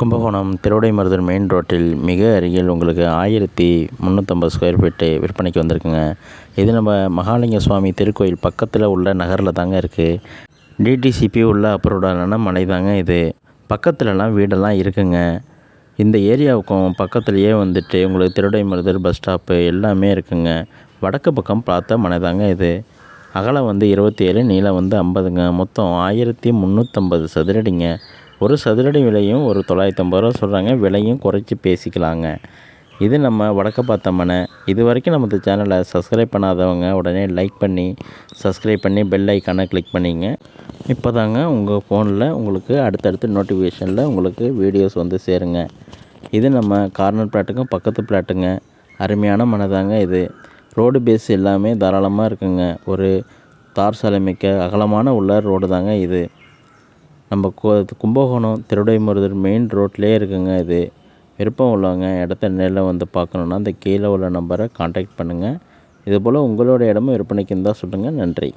Kumbakonam Thiruvidaimarudur main ரோட்டில் மிக அருகில் உங்களுக்கு ஆயிரத்தி முந்நூற்றம்பது ஸ்கொயர் ஃபீட்டு விற்பனைக்கு வந்திருக்குங்க. இது நம்ம மகாலிங்க சுவாமி திருக்கோயில் பக்கத்தில் உள்ள நகரில் தாங்க இருக்குது டிடிசிபி உள்ள அப்ரூவ்டான மனை தாங்க இது. பக்கத்துலலாம் வீடெல்லாம் இருக்குங்க. இந்த ஏரியாவுக்கும் பக்கத்துலேயே வந்துட்டு உங்களுக்கு திருவிடைமருதூர் பஸ் ஸ்டாப்பு எல்லாமே இருக்குங்க. வடக்கு பக்கம் பார்த்த மனை தாங்க இது. அகலம் வந்து இருபத்தி ஏழு நீளம் வந்து ஐம்பதுங்க. மொத்தம் ஆயிரத்தி முந்நூற்றம்பது சதுரடிங்க. ஒரு சதுரடி விலையும் ஒரு தொள்ளாயிரத்தி ஐம்பது ரூபா சொல்கிறாங்க விலையும் குறைச்சி பேசிக்கலாங்க. இது நம்ம வடக்க பார்த்த மனை இது வரைக்கும் நம்ம சேனலை சப்ஸ்கிரைப் பண்ணாதவங்க உடனே லைக் பண்ணி சப்ஸ்கிரைப் பண்ணி பெல் ஐக்கானை கிளிக் பண்ணிங்க. இப்போ தாங்க உங்கள் ஃபோனில் உங்களுக்கு அடுத்தடுத்து நோட்டிஃபிகேஷனில் உங்களுக்கு வீடியோஸ் வந்து சேருங்க. இது நம்ம கார்னர் பிளாட்டுக்கும் பக்கத்து பிளாட்டுங்க அருமையான மனை தாங்க இது. ரோடு பேஸ் எல்லாமே தாராளமாக இருக்குங்க. ஒரு தார் சாலை மிக்க அகலமான உள்ள ரோடு தாங்க இது. நம்ம கோ கும்பகோணம் திருவிடைமருதூர் மெயின் ரோட்லேயே இருக்குங்க இது. விருப்பம் உள்ளவங்க இடத்த நேரில் வந்து பார்க்கணுன்னா அந்த கீழே உள்ள நம்பரை காண்டாக்ட் பண்ணுங்கள் இதுபோல் உங்களோட இடமும் விற்பனைக்கு இருந்தால் சொல்லுங்கள் நன்றி.